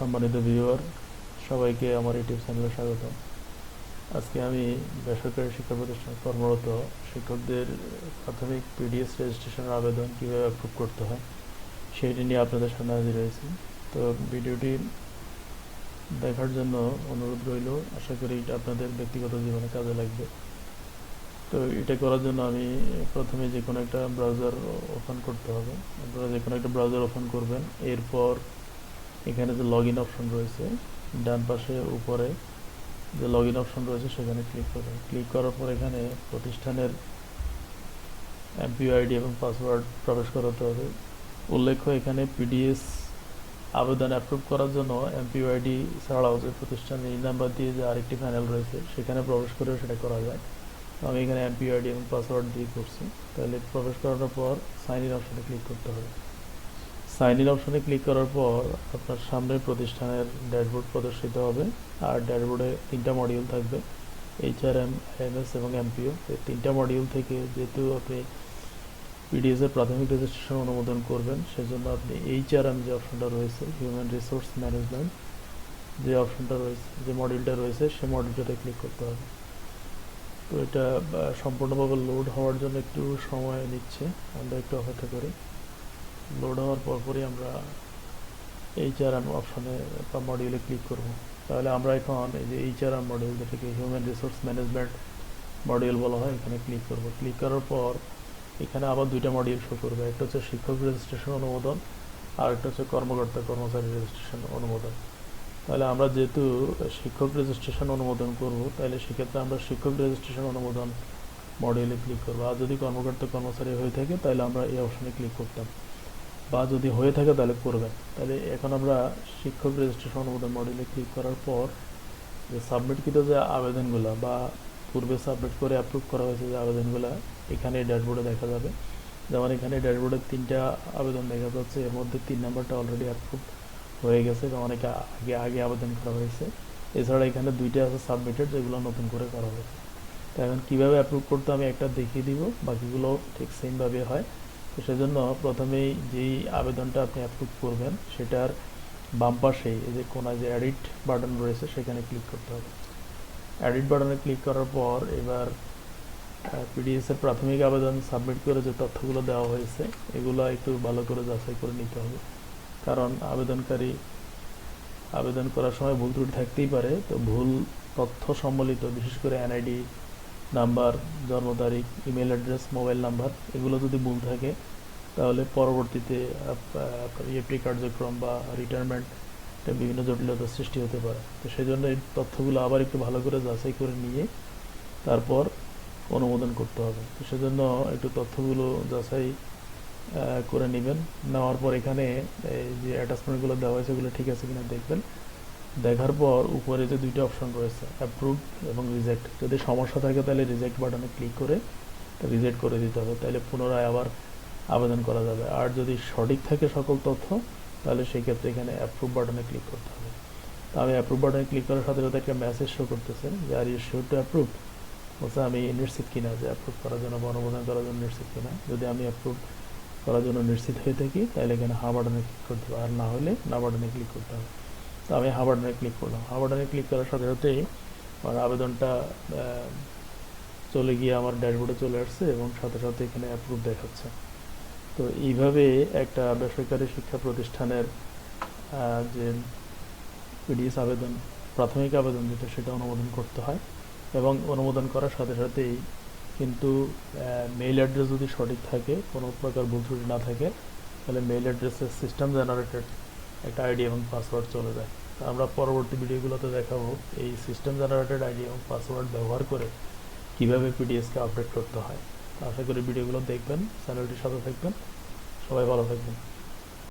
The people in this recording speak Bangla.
সম্মানিত ভিউয়ার, সবাইকে আমার ইউটিউব চ্যানেলে স্বাগত। আজকে আমি বেসরকারি শিক্ষা প্রতিষ্ঠানে কর্মরত শিক্ষকদের প্রাথমিক পিডিএস রেজিস্ট্রেশনের আবেদন কীভাবে অ্যাপ্রুভ করতে হয় সেটি নিয়ে আপনাদের সামনে হাজির হয়েছি। তো ভিডিওটি দেখার জন্য অনুরোধ রইল, আশা করি এটা আপনাদের ব্যক্তিগত জীবনে কাজে লাগবে। তো এটা করার জন্য আমি প্রথমে যে কোনো একটা ব্রাউজার ওপেন করতে হবে। আপনারা যে কোনো একটা ব্রাউজার ওপেন করবেন, এরপর এখানে যে লগ ইন অপশন রয়েছে, ডান পাশে উপরে যে লগ ইন অপশন রয়েছে, সেখানে ক্লিক করবেন। ক্লিক করার পর এখানে প্রতিষ্ঠানের এমপিও আইডি এবং পাসওয়ার্ড প্রবেশ করাতে হবে। উল্লেখ্য, এখানে পিডিএস আবেদন অ্যাপ্রুভ করার জন্য এমপিআইডি ছাড়াও যে প্রতিষ্ঠানের এই নাম্বার দিয়ে যে আরেকটি প্যানেল রয়েছে, সেখানে প্রবেশ করেও সেটা করা যায়। আমি এখানে এমপিআইডি এবং পাসওয়ার্ড দিয়ে করছি। তাহলে প্রবেশ করানোর পর সাইন ইন অপশনে ক্লিক করতে হবে। সাইন ইন অপশনে ক্লিক করার পর আপনার সামনে প্রতিষ্ঠানের ড্যাশবোর্ড প্রদর্শিত হবে। আর ড্যাশবোর্ডে তিনটা মডিউল থাকবে। এইচআরএম এমএস এবং এমপিও এই তিনটা মডিউল থেকে যেহেতু আপনি পিডিএস এর প্রাথমিক রেজিস্ট্রেশন অনুমোদন করবেন, সেজন্য আপনি এইচআরএম যে অপশনটা রয়েছে হিউম্যান রিসোর্স ম্যানেজমেন্ট যে অপশনটা রয়েছে, যে মডিউলটা রয়েছে সেই মডিউলটাতে ক্লিক করতে হবে। তো এটা সম্পূর্ণভাবে লোড হওয়ার জন্য একটু সময় নিচ্ছে। আমরা একটু অপেক্ষা করি। লোড হওয়ার পরপরই আমরা এইচআরএম অপশনে বা মডিউলে ক্লিক করব। তাহলে আমরা এখন এই যে এইচআরএম মডিউল যেটাকে হিউম্যান রিসোর্স ম্যানেজমেন্ট মডিউল বলা হয়, এখানে ক্লিক করব। ক্লিক করার পর এখানে আবার দুইটা মডিউল শো করবে। একটা হচ্ছে শিক্ষক রেজিস্ট্রেশন অনুমোদন আর একটা হচ্ছে কর্মকর্তা কর্মচারী রেজিস্ট্রেশন অনুমোদন। তাহলে আমরা যেহেতু শিক্ষক রেজিস্ট্রেশন অনুমোদন করব, তাহলে সেক্ষেত্রে আমরা শিক্ষক রেজিস্ট্রেশন অনুমোদন মডিউলে ক্লিক করব। আর যদি কর্মকর্তা কর্মচারী হয়ে থাকে, তাহলে আমরা এই অপশনে ক্লিক করতাম। বা যদি হয়ে থাকে তাহলে করবেন তাহলে এখন আমরা শিক্ষক রেজিস্ট্রেশন অনুমোদন মডিউলে ক্লিক করার পর যে সাবমিটকৃত যে আবেদনগুলো বা পূর্বে সাবমিট করে অ্যাপ্রুভ করা হয়েছে যে আবেদনগুলো, এখানে ড্যাশবোর্ডে দেখা যাবে। যেমন এখানে ড্যাশবোর্ডে তিনটা আবেদন দেখা যাচ্ছে। এর মধ্যে তিন নাম্বারটা অলরেডি অ্যাপ্রুভ হয়ে গেছে এবং অনেকে আগে আগে আবেদন করা হয়েছে। এছাড়া এখানে দুইটা আছে সাবমিটেড যেগুলো নতুন করে করা হয়েছে। তো এখন কীভাবে অ্যাপ্রুভ করতে আমি একটা দেখিয়ে দিব। বাকিগুলো ঠিক সেমভাবে হয়। তো সেজন্য প্রথমেই যেই আবেদনটা আপনি অ্যাপ্রুভ করবেন, সেটার বাম পাশে এই যে কোনায় যে অ্যাডিট বাটন রয়েছে, সেখানে ক্লিক করতে হবে। অ্যাডিট বাটনে ক্লিক করার পর এবার পিডিএসের প্রাথমিক আবেদন সাবমিট করে যে তথ্যগুলো দেওয়া হয়েছে, এগুলো একটু ভালো করে যাচাই করে নিতে হবে। কারণ আবেদনকারী আবেদন করার সময় ভুল ত্রুটি থাকতেই পারে, তো ভুল তথ্য সম্বলিত, বিশেষ করে এনআইডি নাম্বার, জন্ম তারিখ ইমেল অ্যাড্রেস মোবাইল নাম্বার এগুলো যদি ভুল থাকে, তাহলে পরবর্তীতে আপ- আপনার ইএফটি কার্যক্রম বা রিটায়ারমেন্ট বিভিন্ন জটিলতার সৃষ্টি হতে পারে। তো সেই জন্য এই তথ্যগুলো আবার একটু ভালো করে যাচাই করে নিয়ে তারপর অনুমোদন করতে হবে। তো সেজন্য একটু তথ্যগুলো যাচাই করে নেবেন। নেওয়ার পর এখানে এই যে অ্যাটাচমেন্টগুলো দেওয়া হয়েছে এগুলো ঠিক আছে কিনা দেখবেন। দেখার পর উপরে যে দুইটা অপশন রয়েছে অ্যাপ্রুভ এবং রিজেক্ট যদি সমস্যা থাকে তাহলে রিজেক্ট বাটনে ক্লিক করে রিজেক্ট করে দিতে হবে। তাহলে পুনরায় আবার আবেদন করা যাবে। আর যদি সঠিক থাকে সকল তথ্য, তাহলে সেই ক্ষেত্রে এখানে অ্যাপ্রুভ বাটনে ক্লিক করতে হবে। তো আমি অ্যাপ্রুভ বাটনে ক্লিক করার সাথে সাথে একটা মেসেজ শো করতেছে, যে are you sure to approve বলছে, আমি নিশ্চিত কিনা যে অ্যাপ্রুভ করার জন্য বা অনুমোদন করার জন্য নিশ্চিত কিনা। যদি আমি অ্যাপ্রুভ করার জন্য নিশ্চিত হয়ে থাকি, তাহলে এখানে হা বাটনে ক্লিক করতে হবে। আর না হলে না বাটনে ক্লিক করতে হবে। তো আমি হা বাটনে ক্লিক করলাম। হা বাটনে ক্লিক করার সাথে সাথেই আমার আবেদনটা চলে গিয়ে আমার ড্যাশবোর্ডে চলে আসছে এবং সাথে সাথে এখানে অ্যাপ্রুভ দেখাচ্ছে। তো এইভাবে একটা বেসরকারি শিক্ষা প্রতিষ্ঠানের যে পিডিএস আবেদন, প্রাথমিক আবেদন যেটা, সেটা অনুমোদন করতে হয় এবং অনুমোদন করার সাথে সাথেই কিন্তু মেইল অ্যাড্রেস যদি সঠিক থাকে, কোনো প্রকার ভুল ত্রুটি না থাকে, তাহলে মেইল অ্যাড্রেসের সিস্টেম জেনারেটেড একটা আইডি এবং পাসওয়ার্ড চলে যায়। তো আমরা পরবর্তী ভিডিওগুলোতে দেখাবো এই সিস্টেম জেনারেটেড আইডি এবং পাসওয়ার্ড ব্যবহার করে কীভাবে পিডিএসকে আপডেট করতে হয়। আশা করি ভিডিওগুলো দেখবেন চ্যানেলটির সাথে থাকবেন। সবাই ভালো থাকবেন।